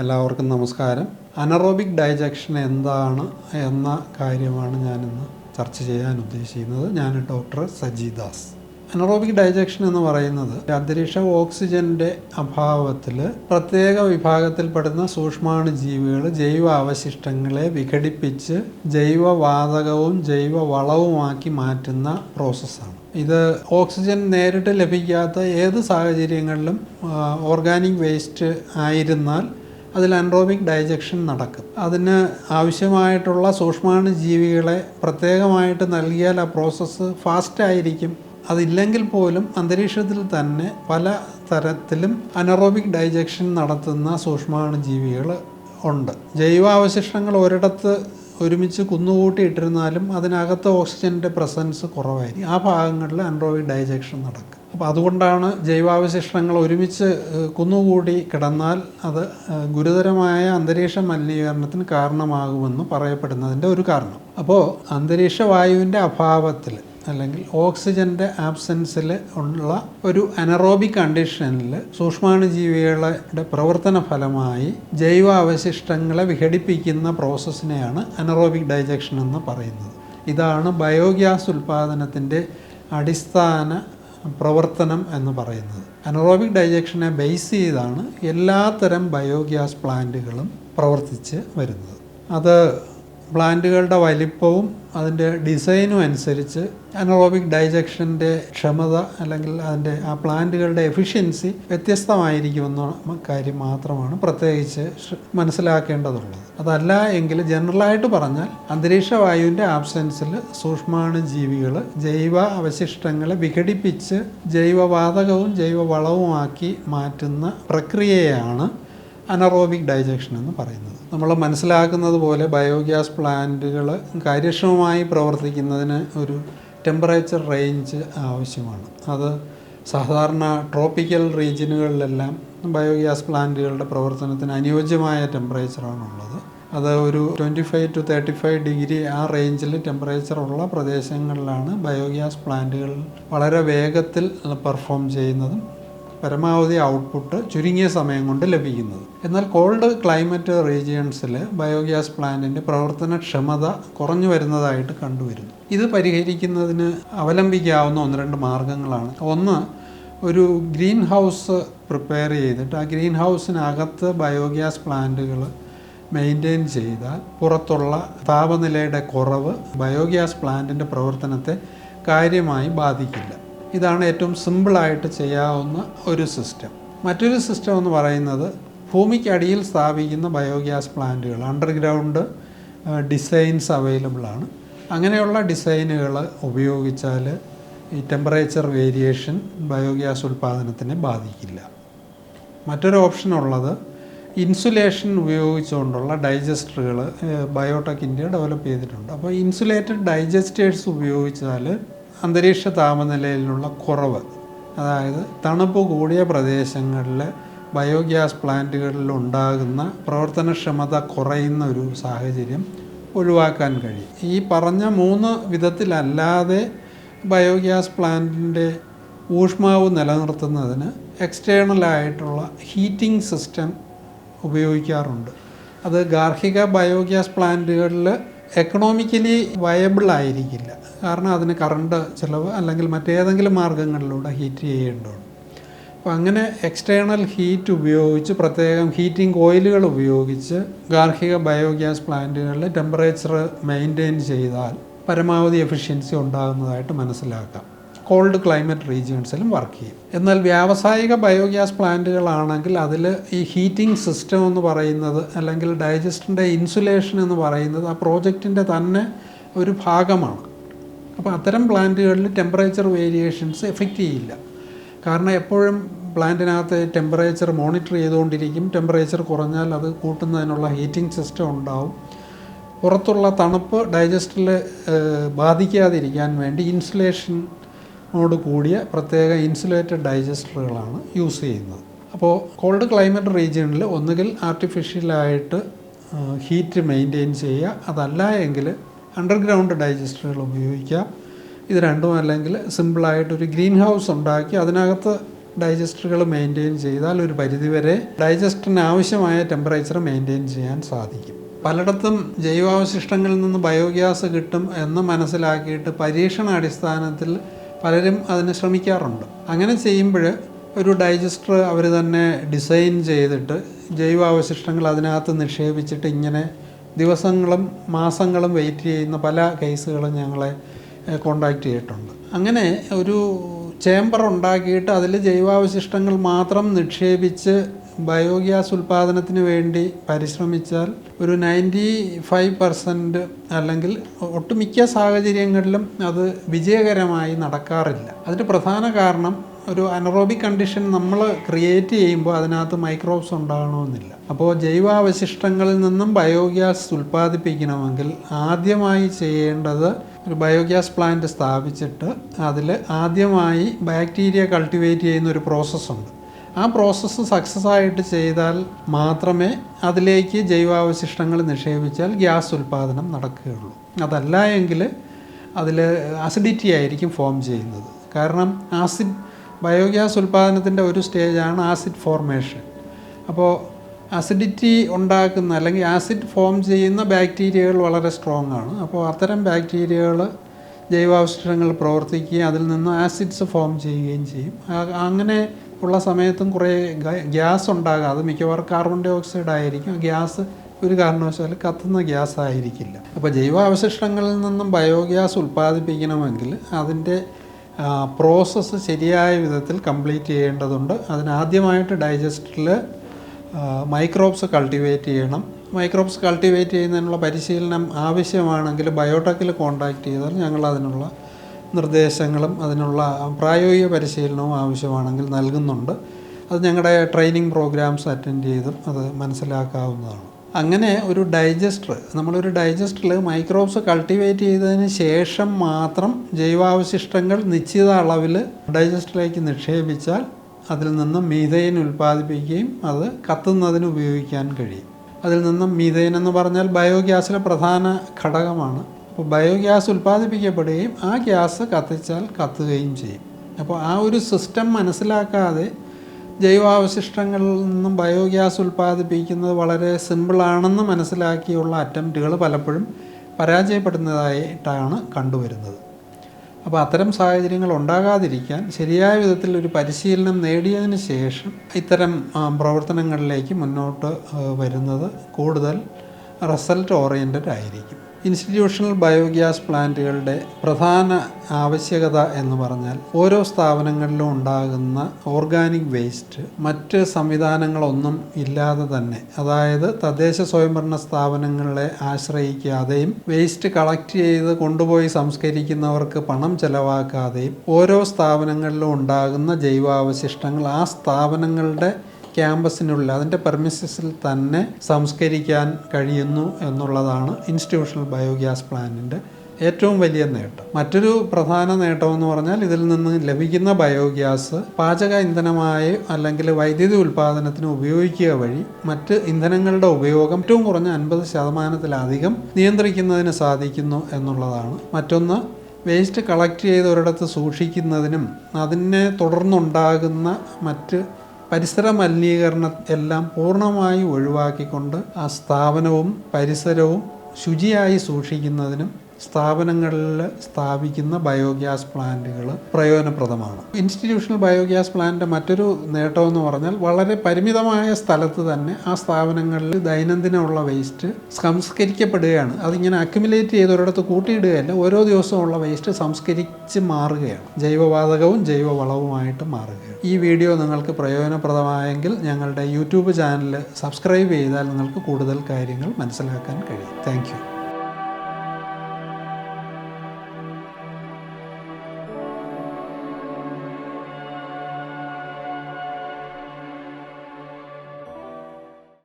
എല്ലാവർക്കും നമസ്കാരം. Anaerobic digestion എന്താണ് എന്ന കാര്യമാണ് ഞാനിന്ന് ചർച്ച ചെയ്യാൻ ഉദ്ദേശിക്കുന്നത്. ഞാൻ doctor Saji Das. Anaerobic digestion എന്ന് പറയുന്നത് അന്തരീക്ഷ ഓക്സിജന്റെ അഭാവത്തിൽ പ്രത്യേക വിഭാഗത്തിൽപ്പെടുന്ന സൂക്ഷ്മാണു ജീവികൾ ജൈവ അവശിഷ്ടങ്ങളെ വിഘടിപ്പിച്ച് ജൈവവാതകവും ജൈവ വളവുമാക്കി മാറ്റുന്ന പ്രോസസ്സാണ്. ഇത് ഓക്സിജൻ നേരിട്ട് ലഭിക്കാത്ത ഏത് സാഹചര്യങ്ങളിലും ഓർഗാനിക് വേസ്റ്റ് ആയിരുന്നാൽ അതിൽ അൻറോബിക് ഡൈജക്ഷൻ നടക്കും. അതിന് ആവശ്യമായിട്ടുള്ള സൂക്ഷ്മാണു ജീവികളെ പ്രത്യേകമായിട്ട് നൽകിയാൽ ആ പ്രോസസ്സ് ഫാസ്റ്റായിരിക്കും അതില്ലെങ്കിൽ പോലും അന്തരീക്ഷത്തിൽ തന്നെ പല തരത്തിലും അനറോബിക് ഡൈജക്ഷൻ നടത്തുന്ന സൂക്ഷ്മാണു ജീവികൾ ഉണ്ട്. ജൈവാവശിഷ്ടങ്ങൾ ഒരിടത്ത് ഒരുമിച്ച് കുന്നുകൂട്ടി ഇട്ടിരുന്നാലും അതിനകത്ത് ഓക്സിജന്റെ പ്രസൻസ് കുറവായിരിക്കും. ആ ഭാഗങ്ങളിൽ അൻറോബിക് ഡൈജക്ഷൻ നടക്കും. അപ്പോൾ അതുകൊണ്ടാണ് ജൈവാവശിഷ്ടങ്ങൾ ഒരുമിച്ച് കുന്നുകൂടി കിടന്നാൽ അത് ഗുരുതരമായ അന്തരീക്ഷ മലിനീകരണത്തിന് കാരണമാകുമെന്ന് പറയപ്പെടുന്നതിന്റെ ഒരു കാരണം. അപ്പോൾ അന്തരീക്ഷ വായുവിന്റെ അഭാവത്തിൽ അല്ലെങ്കിൽ ഓക്സിജന്റെ ആബ്സെൻസിൽ ഉള്ള ഒരു അനറോബിക് കണ്ടീഷനിൽ സൂക്ഷ്മാണുജീവികളുടെ പ്രവർത്തന ഫലമായി ജൈവ അവശിഷ്ടങ്ങളെ വിഘടിപ്പിക്കുന്ന പ്രോസസ്സിനെയാണ് അനറോബിക് ഡൈജക്ഷൻ എന്ന് പറയുന്നത്. ഇതാണ് ബയോഗ്യാസ് ഉൽപ്പാദനത്തിന്റെ അടിസ്ഥാന പ്രവർത്തനം എന്ന് പറയുന്നത്. അനറോബിക് ഡൈജക്ഷനെ ബേസ് ചെയ്താണ് എല്ലാത്തരം ബയോഗ്യാസ് പ്ലാന്റുകളും പ്രവർത്തിച്ച് വരുന്നത്. അത് പ്ലാന്റുകളുടെ വലിപ്പവും അതിന്റെ ഡിസൈനും അനുസരിച്ച് അനറോബിക് ഡൈജക്ഷന്റെ ക്ഷമത അല്ലെങ്കിൽ അതിന്റെ ആ പ്ലാന്റുകളുടെ എഫിഷ്യൻസി വ്യത്യസ്തമായിരിക്കുമെന്ന കാര്യം മാത്രമാണ് പ്രത്യേകിച്ച് മനസ്സിലാക്കേണ്ടതുള്ളത്. അതല്ല എങ്കിൽ ജനറലായിട്ട് പറഞ്ഞാൽ അന്തരീക്ഷ വായുവിന്റെ ആബ്സെൻസിൽ സൂക്ഷ്മാണു ജീവികൾ ജൈവ അവശിഷ്ടങ്ങളെ വിഘടിപ്പിച്ച് ജൈവവാതകവും ജൈവവളവുമാക്കി മാറ്റുന്ന പ്രക്രിയയാണ് അനറോബിക് ഡൈജഷൻ എന്ന് പറയുന്നത്. നമ്മൾ മനസ്സിലാക്കുന്നത് പോലെ ബയോഗ്യാസ് പ്ലാന്റുകൾ കാര്യക്ഷമമായി പ്രവർത്തിക്കുന്നതിന് ഒരു ടെമ്പറേച്ചർ റേഞ്ച് ആവശ്യമാണ്. അത് സാധാരണ ട്രോപ്പിക്കൽ റീജിയനുകളിലെല്ലാം ബയോഗ്യാസ് പ്ലാന്റുകളുടെ പ്രവർത്തനത്തിന് അനുയോജ്യമായ ടെമ്പറേച്ചറാണുള്ളത് അത് ഒരു twenty five to thirty five degree ആ റേഞ്ചിൽ ടെമ്പറേച്ചർ ഉള്ള പ്രദേശങ്ങളിലാണ് ബയോഗ്യാസ് പ്ലാന്റുകൾ വളരെ വേഗത്തിൽ പെർഫോം ചെയ്യുന്നതും പരമാവധി ഔട്ട്പുട്ട് ചുരുങ്ങിയ സമയം കൊണ്ട് ലഭിക്കുന്നത്. എന്നാൽ കോൾഡ് ക്ലൈമറ്റ് റീജിയൺസിൽ ബയോഗ്യാസ് പ്ലാന്റിന്റെ പ്രവർത്തനക്ഷമത കുറഞ്ഞു വരുന്നതായിട്ട് കണ്ടുവരുന്നു. ഇത് പരിഹരിക്കുന്നതിന് അവലംബിക്കാവുന്ന ഒന്ന് രണ്ട് മാർഗങ്ങളാണ്. ഒന്ന് ഒരു ഗ്രീൻ ഹൗസ് പ്രിപ്പയർ ചെയ്തിട്ട് ആ ഗ്രീൻ ഹൗസിനകത്ത് ബയോഗ്യാസ് പ്ലാന്റുകൾ മെയിന്റെയിൻ ചെയ്താൽ പുറത്തുള്ള താപനിലയുടെ കുറവ് ബയോഗ്യാസ് പ്ലാന്റിന്റെ പ്രവർത്തനത്തെ കാര്യമായി ബാധിക്കില്ല. ഇതാണ് ഏറ്റവും സിമ്പിളായിട്ട് ചെയ്യാവുന്ന ഒരു സിസ്റ്റം. മറ്റൊരു സിസ്റ്റം എന്ന് പറയുന്നത് ഭൂമിക്കടിയിൽ സ്ഥാപിക്കുന്ന ബയോഗ്യാസ് പ്ലാന്റുകൾ. അണ്ടർഗ്രൗണ്ട് ഡിസൈൻസ് അവൈലബിൾ ആണ്. അങ്ങനെയുള്ള ഡിസൈനുകൾ ഉപയോഗിച്ചാൽ ഈ ടെമ്പറേച്ചർ വേരിയേഷൻ ബയോഗ്യാസ് ഉൽപ്പാദനത്തിനെ ബാധിക്കില്ല. മറ്റൊരു ഓപ്ഷൻ ഉള്ളത് ഇൻസുലേഷൻ ഉപയോഗിച്ചുകൊണ്ടുള്ള ഡൈജസ്റ്ററുകൾ ബയോടെക് ഇന്ത്യ ഡെവലപ്പ് ചെയ്തിട്ടുണ്ട്. അപ്പോൾ ഇൻസുലേറ്റഡ് ഡൈജസ്റ്റേഴ്സ് ഉപയോഗിച്ചാൽ അന്തരീക്ഷ താപനിലയിലുള്ള കുറവ് അതായത് തണുപ്പ് കൂടിയ പ്രദേശങ്ങളിൽ ബയോഗ്യാസ് പ്ലാന്റുകളിൽ ഉണ്ടാകുന്ന പ്രവർത്തനക്ഷമത കുറയുന്ന ഒരു സാഹചര്യം ഒഴിവാക്കാൻ കഴിയും. ഈ പറഞ്ഞ മൂന്ന് വിധത്തിലല്ലാതെ ബയോഗ്യാസ് പ്ലാന്റിന്റെ ഊഷ്മാവ് നിലനിർത്തുന്നതിന് എക്സ്റ്റേണലായിട്ടുള്ള ഹീറ്റിംഗ് സിസ്റ്റം ഉപയോഗിക്കാറുണ്ട്. അത് ഗാർഹിക ബയോഗ്യാസ് പ്ലാന്റുകളിൽ എക്കണോമിക്കലി വയബിൾ ആയിരിക്കില്ല കാരണം അതിന് കറണ്ട് ചിലവ് അല്ലെങ്കിൽ മറ്റേതെങ്കിലും മാർഗങ്ങളിലൂടെ ഹീറ്റ് ചെയ്യേണ്ടതുണ്ട്. അപ്പോൾ അങ്ങനെ എക്സ്റ്റേണൽ ഹീറ്റ് ഉപയോഗിച്ച് പ്രത്യേകം ഹീറ്റിംഗ് ഓയിലുകൾ ഉപയോഗിച്ച് ഗാർഹിക ബയോഗ്യാസ് പ്ലാന്റുകളിൽ ടെമ്പറേച്ചർ മെയിന്റെയിൻ ചെയ്താൽ പരമാവധി എഫിഷ്യൻസി ഉണ്ടാകുന്നതായിട്ട് മനസ്സിലാക്കാം. കോൾഡ് ക്ലൈമറ്റ് റീജിയൺസിലും വർക്ക് ചെയ്യും. എന്നാൽ വ്യാവസായിക ബയോഗ്യാസ് പ്ലാന്റുകളാണെങ്കിൽ അതിൽ ഈ ഹീറ്റിംഗ് സിസ്റ്റം എന്ന് പറയുന്നത് അല്ലെങ്കിൽ ഡൈജസ്റ്റിന്റെ ഇൻസുലേഷൻ എന്ന് പറയുന്നത് ആ പ്രോജക്റ്റിന്റെ തന്നെ ഒരു ഭാഗമാണ്. അപ്പോൾ അത്തരം പ്ലാന്റുകളിൽ ടെമ്പറേച്ചർ വേരിയേഷൻസ് എഫക്റ്റ് ചെയ്യില്ല. കാരണം എപ്പോഴും പ്ലാന്റിനകത്ത് ടെമ്പറേച്ചർ മോണിറ്റർ ചെയ്തുകൊണ്ടിരിക്കും. ടെമ്പറേച്ചർ കുറഞ്ഞാൽ അത് കൂട്ടുന്നതിനുള്ള ഹീറ്റിംഗ് സിസ്റ്റം ഉണ്ടാവും. പുറത്തുള്ള തണുപ്പ് ഡൈജസ്റ്റിൽ ബാധിക്കാതിരിക്കാൻ വേണ്ടി ഇൻസുലേഷനോട് കൂടിയ പ്രത്യേക ഇൻസുലേറ്റഡ് ഡൈജസ്റ്ററുകളാണ് യൂസ് ചെയ്യുന്നത്. അപ്പോൾ കോൾഡ് ക്ലൈമറ്റ് റീജിയണിൽ ഒന്നുകിൽ ആർട്ടിഫിഷ്യലായിട്ട് ഹീറ്റ് മെയിന്റെയിൻ ചെയ്യുക. അതല്ല എങ്കിൽ അണ്ടർഗ്രൗണ്ട് ഡൈജസ്റ്ററുകൾ ഉപയോഗിക്കാം ഇത് രണ്ടും അല്ലെങ്കിൽ സിമ്പിളായിട്ടൊരു ഗ്രീൻ ഹൗസ് ഉണ്ടാക്കി അതിനകത്ത് ഡൈജസ്റ്ററുകൾ മെയിന്റെയിൻ ചെയ്താൽ ഒരു പരിധിവരെ ഡൈജസ്റ്ററിന് ആവശ്യമായ ടെമ്പറേച്ചർ മെയിന്റെയിൻ ചെയ്യാൻ സാധിക്കും. പലയിടത്തും ജൈവാവശിഷ്ടങ്ങളിൽ നിന്ന് ബയോഗ്യാസ് കിട്ടും എന്ന് മനസ്സിലാക്കിയിട്ട് പരീക്ഷണ അടിസ്ഥാനത്തിൽ പലരും അതിന് ശ്രമിക്കാറുണ്ട്. അങ്ങനെ ചെയ്യുമ്പോൾ ഒരു ഡൈജസ്റ്റർ അവർ തന്നെ ഡിസൈൻ ചെയ്തിട്ട് ജൈവാവശിഷ്ടങ്ങൾ അതിനകത്ത് നിക്ഷേപിച്ചിട്ട് ഇങ്ങനെ ദിവസങ്ങളും മാസങ്ങളും വെയിറ്റ് ചെയ്യുന്ന പല കേസുകളും ഞങ്ങളെ കോണ്ടാക്ട് ചെയ്തിട്ടുണ്ട്. അങ്ങനെ ഒരു ചേംബർ ഉണ്ടാക്കിയിട്ട് അതിൽ ജൈവാവശിഷ്ടങ്ങൾ മാത്രം നിക്ഷേപിച്ച് ബയോഗ്യാസ് ഉൽപ്പാദനത്തിന് വേണ്ടി പരിശ്രമിച്ചാൽ ഒരു നയന്റി ഫൈവ് പെർസെന്റ് അല്ലെങ്കിൽ ഒട്ടുമിക്ക സാഹചര്യങ്ങളിലും അത് വിജയകരമായി നടക്കാറില്ല. അതിന് പ്രധാന കാരണം ഒരു അനറോബിക് കണ്ടീഷൻ നമ്മൾ ക്രിയേറ്റ് ചെയ്യുമ്പോൾ അതിനകത്ത് മൈക്രോബ്സ് ഉണ്ടാകണമെന്നില്ല. അപ്പോൾ ജൈവാവശിഷ്ടങ്ങളിൽ നിന്നും ബയോഗ്യാസ് ഉൽപ്പാദിപ്പിക്കണമെങ്കിൽ ആദ്യമായി ചെയ്യേണ്ടത് ഒരു ബയോഗ്യാസ് പ്ലാന്റ് സ്ഥാപിച്ചിട്ട് അതിൽ ആദ്യമായി ബാക്ടീരിയ കൾട്ടിവേറ്റ് ചെയ്യുന്ന ഒരു പ്രോസസ്സുണ്ട് ആ പ്രോസസ്സ് സക്സസ് ആയിട്ട് ചെയ്താൽ മാത്രമേ അതിലേക്ക് ജൈവാവശിഷ്ടങ്ങൾ നിക്ഷേപിച്ചാൽ ഗ്യാസ് ഉൽപ്പാദനം നടക്കുകയുള്ളൂ. അതല്ല എങ്കിൽ അതിൽ അസിഡിറ്റി ആയിരിക്കും ഫോം ചെയ്യുന്നത്. കാരണം ആസിഡ് ബയോഗ്യാസ് ഉൽപ്പാദനത്തിന്റെ ഒരു സ്റ്റേജാണ് ആസിഡ് ഫോർമേഷൻ. അപ്പോൾ അസിഡിറ്റി ഉണ്ടാക്കുന്ന അല്ലെങ്കിൽ ആസിഡ് ഫോം ചെയ്യുന്ന ബാക്ടീരിയകൾ വളരെ സ്ട്രോങ് ആണ്. അപ്പോൾ അത്തരം ബാക്ടീരിയകൾ ജൈവാവശിഷ്ടങ്ങൾ പ്രവർത്തിക്കുകയും അതിൽ നിന്ന് ആസിഡ്സ് ഫോം ചെയ്യുകയും ചെയ്യും. അങ്ങനെ ഉള്ള സമയത്തും കുറേ ഗ്യാസ് ഉണ്ടാകാം. അത് മിക്കവാറും കാർബൺ ഡൈ ഓക്സൈഡ് ആയിരിക്കും ഗ്യാസ് ഒരു കാരണവശാലും കത്തുന്ന ഗ്യാസ് ആയിരിക്കില്ല. അപ്പോൾ ജൈവാവശിഷ്ടങ്ങളിൽ നിന്നും ബയോഗ്യാസ് ഉൽപ്പാദിപ്പിക്കണമെങ്കിൽ അതിന്റെ പ്രോസസ്സ് ശരിയായ വിധത്തിൽ കംപ്ലീറ്റ് ചെയ്യേണ്ടതുണ്ട്. അതിനാദ്യമായിട്ട് ഡൈജസ്റ്റിൽ മൈക്രോബ്സ് കൾട്ടിവേറ്റ് ചെയ്യണം. മൈക്രോബ്സ് കൾട്ടിവേറ്റ് ചെയ്യുന്നതിനുള്ള പരിശീലനം ആവശ്യമാണെങ്കിൽ ബയോടെക്കിൽ കോൺടാക്റ്റ് ചെയ്താൽ ഞങ്ങൾ അതിനുള്ള നിർദ്ദേശങ്ങളും അതിനുള്ള പ്രായോഗിക പരിശീലനവും ആവശ്യമാണെങ്കിൽ നൽകുന്നുണ്ട്. അത് ഞങ്ങളുടെ ട്രെയിനിങ് പ്രോഗ്രാംസ് അറ്റൻഡ് ചെയ്തും അത് മനസ്സിലാക്കാവുന്നതാണ്. അങ്ങനെ ഒരു ഡൈജസ്റ്റർ നമ്മളൊരു ഡൈജസ്റ്ററിൽ മൈക്രോബ്സ് കൾട്ടിവേറ്റ് ചെയ്തതിന് ശേഷം മാത്രം ജൈവാവശിഷ്ടങ്ങൾ നിശ്ചിത അളവിൽ ഡൈജസ്റ്ററിലേക്ക് നിക്ഷേപിച്ചാൽ അതിൽ നിന്നും മീഥൈൻ ഉൽപ്പാദിപ്പിക്കുകയും അത് കത്തുന്നതിന് ഉപയോഗിക്കാൻ കഴിയും. അതിൽ നിന്നും മീഥൈൻ എന്ന് പറഞ്ഞാൽ ബയോഗ്യാസിലെ പ്രധാന ഘടകമാണ്. അപ്പോൾ ബയോഗ്യാസ് ഉൽപ്പാദിപ്പിക്കപ്പെടുകയും ആ ഗ്യാസ് കത്തിച്ചാൽ കത്തുകയും ചെയ്യും. അപ്പോൾ ആ ഒരു സിസ്റ്റം മനസ്സിലാക്കാതെ ജൈവാവശിഷ്ടങ്ങളിൽ നിന്നും ബയോഗ്യാസ് ഉൽപ്പാദിപ്പിക്കുന്നത് വളരെ സിമ്പിളാണെന്ന് മനസ്സിലാക്കിയുള്ള അറ്റംപ്റ്റുകൾ പലപ്പോഴും പരാജയപ്പെടുന്നതായിട്ടാണ് കണ്ടുവരുന്നത്. അപ്പോൾ അത്തരം സാഹചര്യങ്ങൾ ഉണ്ടാകാതിരിക്കാൻ ശരിയായ വിധത്തിൽ ഒരു പരിശീലനം നേടിയതിന് ശേഷം ഇത്തരം പ്രവർത്തനങ്ങളിലേക്ക് മുന്നോട്ട് വരുന്നത് കൂടുതൽ റിസൾട്ട് ഓറിയന്റഡ് ആയിരിക്കും. ഇൻസ്റ്റിറ്റ്യൂഷണൽ ബയോഗ്യാസ് പ്ലാന്റുകളുടെ പ്രധാന ആവശ്യകത എന്ന് പറഞ്ഞാൽ ഓരോ സ്ഥാപനങ്ങളിലും ഉണ്ടാകുന്ന ഓർഗാനിക് വേസ്റ്റ് മറ്റ് സംവിധാനങ്ങളൊന്നും ഇല്ലാതെ തന്നെ അതായത് തദ്ദേശ സ്വയംഭരണ സ്ഥാപനങ്ങളെ ആശ്രയിക്കാതെയും വേസ്റ്റ് കളക്ട് ചെയ്ത് കൊണ്ടുപോയി സംസ്കരിക്കുന്നവർക്ക് പണം ചെലവാക്കാതെയും ഓരോ സ്ഥാപനങ്ങളിലും ഉണ്ടാകുന്ന ജൈവാവശിഷ്ടങ്ങൾ ആ സ്ഥാപനങ്ങളുടെ ക്യാമ്പസിനുള്ളിൽ അതിന്റെ പെർമിസസിൽ തന്നെ സംസ്കരിക്കാൻ കഴിയുന്നു എന്നുള്ളതാണ് ഇൻസ്റ്റിറ്റ്യൂഷണൽ ബയോഗ്യാസ് പ്ലാന്റിന്റെ ഏറ്റവും വലിയ നേട്ടം. മറ്റൊരു പ്രധാന നേട്ടം എന്ന് പറഞ്ഞാൽ ഇതിൽ നിന്ന് ലഭിക്കുന്ന ബയോഗ്യാസ് പാചക ഇന്ധനമായി അല്ലെങ്കിൽ വൈദ്യുതി ഉൽപ്പാദനത്തിന് ഉപയോഗിക്കുക വഴി മറ്റ് ഇന്ധനങ്ങളുടെ ഉപയോഗം ഏറ്റവും കുറഞ്ഞ അൻപത് ശതമാനത്തിലധികം നിയന്ത്രിക്കുന്നതിന് സാധിക്കുന്നു എന്നുള്ളതാണ്. മറ്റൊന്ന് വേസ്റ്റ് കളക്ട് ചെയ്ത് ഒരിടത്ത് സൂക്ഷിക്കുന്നതിനും അതിനെ തുടർന്നുണ്ടാകുന്ന മറ്റ് പരിസര മലിനീകരണം എല്ലാം പൂർണമായി ഒഴിവാക്കിക്കൊണ്ട് ആ സ്ഥാപനവും പരിസരവും ശുചിയായി സൂക്ഷിക്കുന്നതിനും സ്ഥാപനങ്ങളിൽ സ്ഥാപിക്കുന്ന ബയോഗ്യാസ് പ്ലാന്റുകൾ പ്രയോജനപ്രദമാണ്. ഇൻസ്റ്റിറ്റ്യൂഷണൽ ബയോഗ്യാസ് പ്ലാന്റിന്റെ മറ്റൊരു നേട്ടമെന്ന് പറഞ്ഞാൽ വളരെ പരിമിതമായ സ്ഥലത്ത് തന്നെ ആ സ്ഥാപനങ്ങളിൽ ദൈനംദിനമുള്ള വേസ്റ്റ് സംസ്കരിക്കപ്പെടുകയാണ്. അതിങ്ങനെ അക്യുമുലേറ്റ് ചെയ്ത് ഒരിടത്ത് കൂട്ടിയിടുകയല്ല ഓരോ ദിവസമുള്ള വേസ്റ്റ് സംസ്കരിച്ച് മാറുകയാണ്. ജൈവവാതകവും ജൈവവളവുമായിട്ട് മാറുകയാണ്. ഈ വീഡിയോ നിങ്ങൾക്ക് പ്രയോജനപ്രദമായെങ്കിൽ ഞങ്ങളുടെ യൂട്യൂബ് ചാനൽ സബ്സ്ക്രൈബ് ചെയ്താൽ നിങ്ങൾക്ക് കൂടുതൽ കാര്യങ്ങൾ മനസ്സിലാക്കാൻ കഴിയും. താങ്ക്